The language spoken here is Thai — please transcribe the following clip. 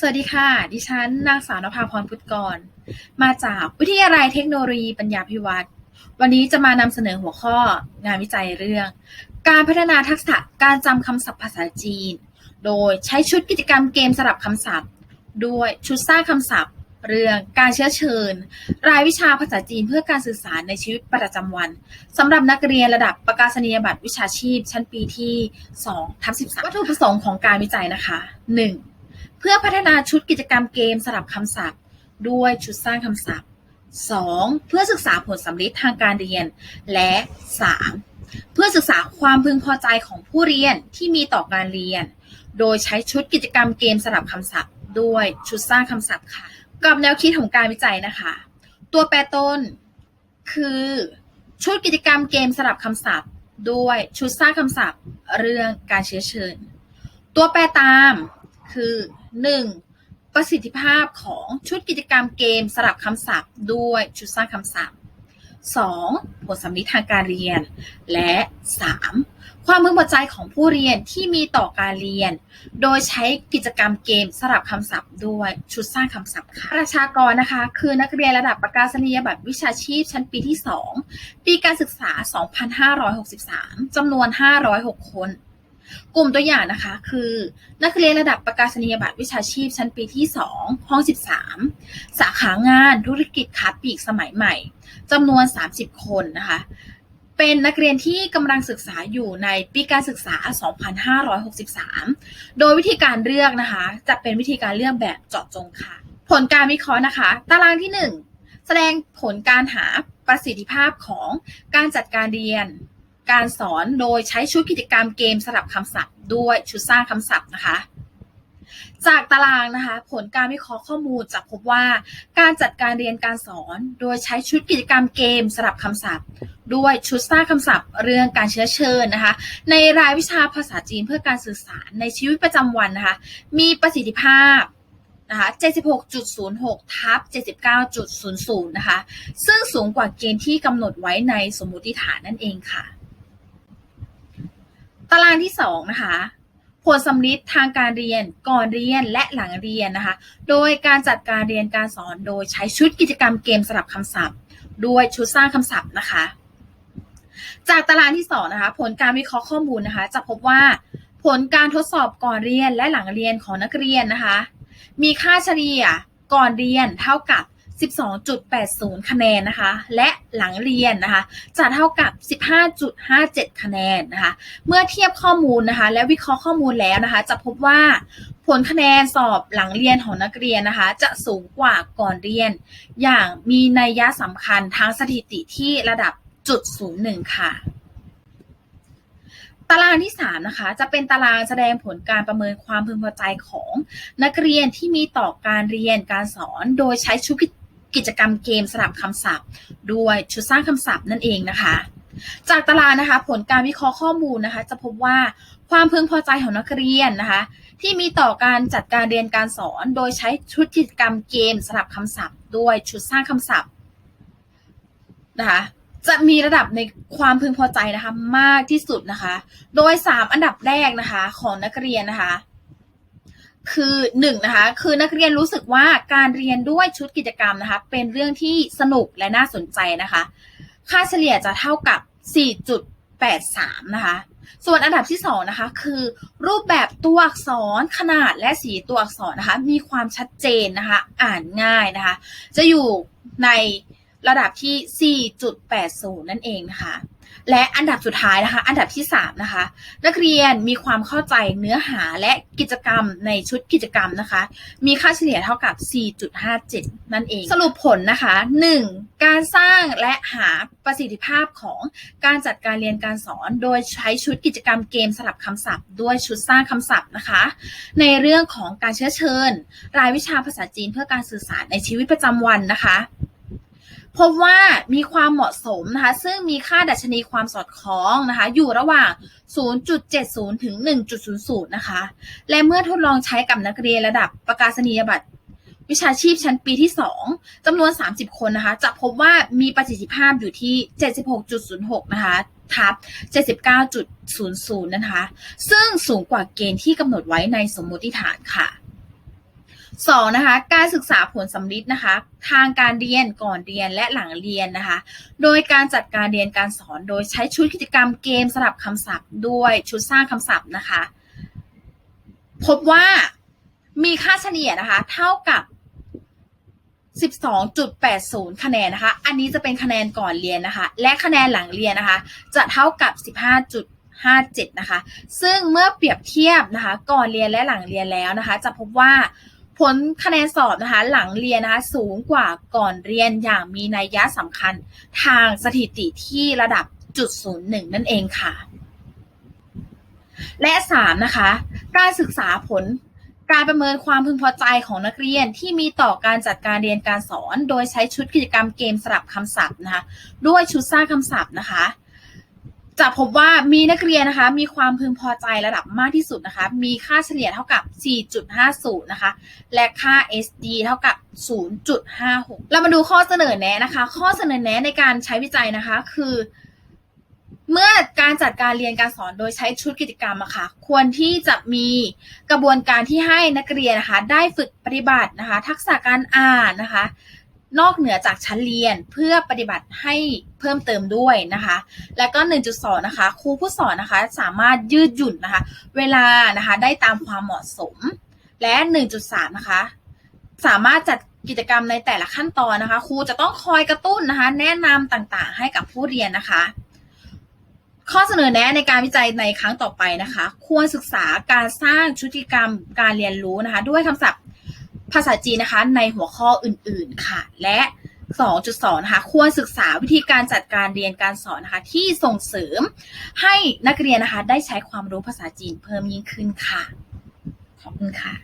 สวัสดีค่ะ ดิฉันนางสาวนภาพรพุทธกร มาจากวิทยาลัยเทคโนโลยีปัญญาพิวัตรวันนี้จะมานำเสนอหัวข้องานวิจัยเรื่อง การพัฒนาทักษะการจำคำศัพท์ภาษาจีน โดยใช้ชุดกิจกรรมเกมสลับคำศัพท์ ด้วยชุดสร้างคำศัพท์ เรื่องการเชื้อเชิญ รายวิชาภาษาจีนเพื่อการสื่อสารในชีวิตประจำวันสำหรับนักเรียนระดับประกาศนียบัตรวิชาชีพ ชั้นปีที่2ทับ13วัตถุประสงค์ของการวิจัยนะคะ 1. เพื่อพัฒนาชุดกิจกรรมเกมสลับคำศัพท์ ด้วยชุดสร้างคำศัพท์ 2. เพื่อศึกษาผลสำลิดทางการเรียน และ 3. เพื่อศึกษาความพึงพอใจของผู้เรียนที่มีต่อการเรียน โดยใช้ชุดกิจกรรมเกมสลับคำศัพท์ ด้วยชุดสร้างคำศัพท์ค่ะกับแนวคิดของการวิจัยนะคะ ตัวแปรต้น คือชุดกิจกรรมเกมสลับคำศัพท์ ด้วยชุดสร้างคำศัพท์ เรื่องการเชื้อเชิญ ตัวแปรตาม คือ 1. ประสิทธิภาพของชุดกิจกรรมเกมสลับคำศัพท์ ด้วยชุดสร้างคำศัพท์ 2. ผลสำลิดทางการเรียน และ 3. ความพึงพอใจของผู้เรียนที่มีต่อการเรียน โดยใช้กิจกรรมเกมสลับคำศัพท์ด้วยชุดสร้างคำศัพท์ค่ะประชากรนะคะ คือนักเรียนระดับประกาศนียบัตรวิชาชีพชั้นปีที่ 2 ปีการศึกษา 2563จำนวน 506 คน กลุ่มตัวอย่างนะคะ คือนักเรียนระดับประกาศนียบัตรวิชาชีพชั้นปีที่ 2 ห้อง 13 สาขางานธุรกิจค้าปลีกสมัยใหม่จำนวน 30 คนนะคะ เป็นนักเรียนที่กำลังศึกษาอยู่ในปีการศึกษา 2563 โดยวิธีการเลือกนะคะ จะเป็นวิธีการเลือกแบบเจาะจงค่ะ ผลการวิเคราะห์นะคะ ตารางที่ 1 แสดงผลการหาประสิทธิภาพของการจัดการเรียน การสอนโดยใช้ชุดกิจกรรมเกมสลับคำศัพท์ด้วยชุดสร้างคำศัพท์นะคะ จากตารางนะคะ ผลการวิเคราะห์ข้อมูลจะพบว่า การจัดการเรียนการสอนโดยใช้ชุดกิจกรรมเกมสลับคำศัพท์ ด้วยชุดสร้างคำศัพท์ เรื่องการเชื้อเชิญนะคะ ในรายวิชาภาษาจีนเพื่อการสื่อสารในชีวิตประจำวันนะคะ มีประสิทธิภาพนะคะ76.06 ทับ 79.00 นะคะ ซึ่งสูงกว่าเกณฑ์ที่กำหนดไว้ในสมมติฐานนั่นเองค่ะ ตารางที่2นะคะผลสำลิดทางการเรียนก่อนเรียนและหลังเรียนนะคะ โดยการจัดการเรียนการสอนโดยใช้ชุดกิจกรรมเกมสลับคำศัพท์ ด้วยชุดสร้างคำศัพท์นะคะ จากตารางที่สองนะคะผลการวิเคราะห์ข้อมูลนะคะ จะพบว่าผลการทดสอบก่อนเรียนและหลังเรียนของนักเรียนนะคะ มีค่าเฉลี่ยก่อนเรียนเท่ากับ 12.80 คะแนนนะคะ และหลังเรียนนะคะ จะเท่ากับ 15.57 คะแนนนะคะ เมื่อเทียบข้อมูลนะคะ และวิเคราะห์ข้อมูลแล้วนะคะ จะพบว่าผลคะแนนสอบหลังเรียนของนักเรียนนะคะ จะสูงกว่าก่อนเรียน อย่างมีนัยยะสำคัญทางสถิติที่ระดับจุดศูนย์หนึ่งค่ะตารางที่3นะคะจะเป็นตารางแสดงผลการประเมินความพึงพอใจของนักเรียนที่มีต่อการเรียนการสอน โดยใช้ชุด กิจกรรมเกมสลับคำศัพท์ ด้วยชุดสร้างคำศัพท์นั่นเองนะคะ จากตารางนะคะ ผลการวิเคราะห์ข้อมูลนะคะ จะพบว่าความพึงพอใจของนักเรียนนะคะ ที่มีต่อการจัดการเรียนการสอน โดยใช้ชุดกิจกรรมเกมสลับคำศัพท์ ด้วยชุดสร้างคำศัพท์นะคะจะมีระดับในความพึงพอใจนะคะมากที่สุดนะคะ โดย 3 อันดับแรกนะคะของนักเรียนนะคะ คือหนึ่งนะคะคือนักเรียนรู้สึกว่าการเรียนด้วยชุดกิจกรรมนะคะเป็นเรื่องที่สนุกและน่าสนใจนะคะ ค่าเฉลี่ยจะเท่ากับ 4.83 นะคะ ส่วนอันดับที่2นะคะคือรูปแบบตัวอักษรขนาดและสีตัวอักษรนะคะมีความชัดเจนนะคะอ่านง่ายนะคะ จะอยู่ในระดับที่ 4.80 นั่นเองนะคะ และอันดับสุดท้ายนะคะ อันดับที่ 3 นะคะ นักเรียนมีความเข้าใจเนื้อหาและกิจกรรมในชุดกิจกรรมนะคะ มีค่าเฉลี่ยเท่ากับ 4.57 นั่นเอง สรุปผลนะคะ 1. การสร้างและหาประสิทธิภาพของการจัดการเรียนการสอน โดยใช้ชุดกิจกรรมเกมสลับคำศัพท์ ด้วยชุดสร้างคำศัพท์นะคะ ในเรื่องของการเชื้อเชิญ รายวิชาภาษาจีนเพื่อการสื่อสารในชีวิตประจำวันนะคะ พบว่ามีความเหมาะสมนะคะ ซึ่งมีค่าดัชนีความสอดคล้องนะคะ อยู่ระหว่าง 0.70 ถึง 1.00 นะคะ และเมื่อทดลองใช้กับนักเรียนระดับประกาศนียบัตรวิชาชีพชั้นปีที่ 2 จำนวน 30 คนนะคะ จะพบว่ามีประสิทธิภาพอยู่ที่ 76.06 นะคะ ทับ 79.00 นะคะ ซึ่งสูงกว่าเกณฑ์ที่กำหนดไว้ในสมมติฐานค่ะ สองนะคะการศึกษาผลสำลิดนะคะทางการเรียนก่อนเรียนและหลังเรียนนะคะโดยการจัดการเรียนการสอนโดยใช้ชุดกิจกรรมเกมสลับคำศัพท์ด้วยชุดสร้างคำศัพท์นะคะพบว่ามีค่าเฉลี่ยนะคะเท่ากับ 12.80 คะแนนนะคะอันนี้จะเป็นคะแนนก่อนเรียนนะคะและคะแนนหลังเรียนนะคะจะเท่ากับ 15.57 นะคะ ซึ่งเมื่อเปรียบเทียบนะคะ ก่อนเรียนและหลังเรียนแล้วนะคะ จะพบว่า ผลคะแนนสอบนะคะหลังเรียนนะคะสูงกว่าก่อนเรียนอย่างมีนัยยะสำคัญทางสถิติที่ระดับจุดศูนย์หนึ่งนั่นเองค่ะ และสามนะคะ การศึกษาผลการประเมินความพึงพอใจของนักเรียนที่มีต่อการจัดการเรียนการสอน โดยใช้ชุดกิจกรรมเกมสลับคำศัพท์นะคะด้วยชุดสร้างคำศัพท์นะคะ จะพบว่ามีนักเรียนนะคะ มีความพึงพอใจระดับมากที่สุดนะคะ มีค่าเฉลี่ยเท่ากับ 4.50 นะคะ และค่า SD เท่ากับ 0.56 เรามาดูข้อเสนอแนะนะคะ ข้อเสนอแนะในการใช้วิจัยนะคะคือ เมื่อการจัดการเรียนการสอนโดยใช้ชุดกิจกรรมอะค่ะ ควรที่จะมีกระบวนการที่ให้นักเรียนนะคะ ได้ฝึกปฏิบัตินะคะ ทักษะการอ่านนะคะ นอกเหนือจากชั้นเรียนเพื่อปฏิบัติให้เพิ่มเติมด้วยนะคะ แล้วก็ 1.2 นะคะ ครูผู้สอนนะคะสามารถยืดหยุ่นนะคะ เวลานะคะได้ตามความเหมาะสม และ 1.3 นะคะ สามารถจัดกิจกรรมในแต่ละขั้นตอนนะคะ ครูจะต้องคอยกระตุ้นนะคะ แนะนำต่างๆ ให้กับผู้เรียนนะคะ ข้อเสนอแนะในการวิจัยในครั้งต่อไปนะคะ ควรศึกษาการสร้างชุดกิจกรรมการเรียนรู้นะคะ ด้วยคำศัพท์ ภาษาจีนนะคะในหัวข้ออื่นๆค่ะ และ 2.2 นะคะ ควรศึกษาวิธีการจัดการเรียนการสอนนะคะ ที่ส่งเสริมให้นักเรียนนะคะ ได้ใช้ความรู้ภาษาจีนเพิ่มยิ่งขึ้นค่ะ ขอบคุณค่ะ